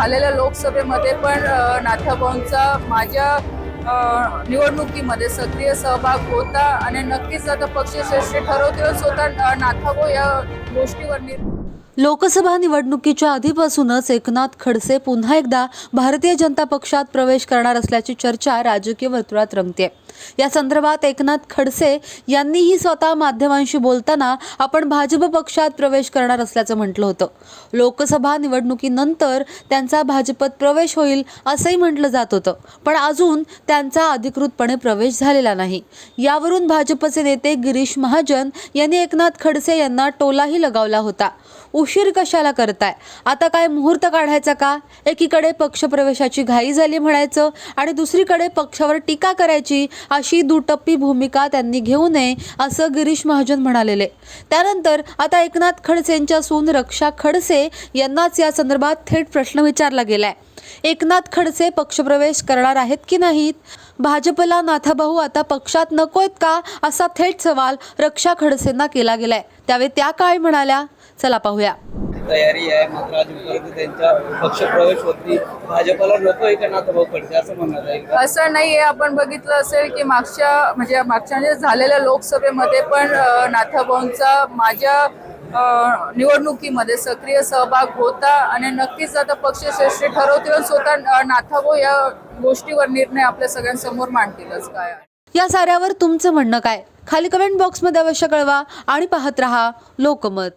झालेल्या लोकसभेमध्ये पण नाथाभाऊंचा माझ्या निवडणुकीमध्ये सक्रिय सहभाग होता आणि नक्कीच आता पक्षश्रेष्ठी ठरवतील स्वतः नाथाभाऊ या गोष्टीवर निर्णय लोकसभा निवडणुकीच्या आधीपासूनच एकनाथ खडसे पुन्हा एकदा भारतीय जनता पक्षात प्रवेश करणार असल्याची चर्चा राजकीय वर्तुळात रंगते या संदर्भात एकनाथ खडसे यांनीही स्वतः माध्यमांशी बोलताना आपण भाजप पक्षात प्रवेश करणार असल्याचं म्हटलं होतं. लोकसभा निवडणुकीनंतर त्यांचा भाजपत प्रवेश होईल असंही म्हटलं जात होतं. पण अजून त्यांचा अधिकृतपणे प्रवेश झालेला नाही. यावरून भाजपचे नेते गिरीश महाजन यांनी एकनाथ खडसे यांना टोलाही लगावला होता. उशीर कशाला करताय? आता काय मुहूर्त काढायचा का? एकीकडे पक्षप्रवेशाची घाई झाली म्हणायचं आणि दुसरीकडे पक्षावर टीका करायची अशी दुटप्पी भूमिका त्यांनी घेऊ नये असं गिरीश महाजन म्हणालेले. त्यानंतर आता एकनाथ खडसेंच्या सून रक्षा खडसे यांनाच या संदर्भात थेट प्रश्न विचारला गेलाय. एकनाथ खडसे पक्षप्रवेश करणार आहेत की नाहीत? भाजपला नाथाभाऊ आता पक्षात नकोयत का? असा थेट सवाल रक्षा खडसेंना केला गेलाय. त्यावेळी त्या काय म्हणाल्या? चला पाहूया. तयारी आहे मात्र अजूनपर्यंत त्यांचा पक्षप्रवेश होत नाही भाजपला नको आहे का नाथभाऊ खडसे असं येईल का असं नाहीये आपण बघितलं असेल की मागच्या म्हणजे मागच्या जे झालेल्या लोकसभेमध्ये पण नाथाभाऊंचा माझ्या निवडणुकीमध्ये सक्रिय सहभाग होता आणि नक्कीच आता पक्षश्रेष्ठी ठरवतील स्वतः अ, या गोष्टीवर निर्णय आपल्या सगळ्यांसमोर मांडतीलच. काय? या साऱ्यावर तुमचं म्हणणं काय? खाली कमेंट बॉक्समध्ये अवश्य कळवा आणि पाहत रहा लोकमत.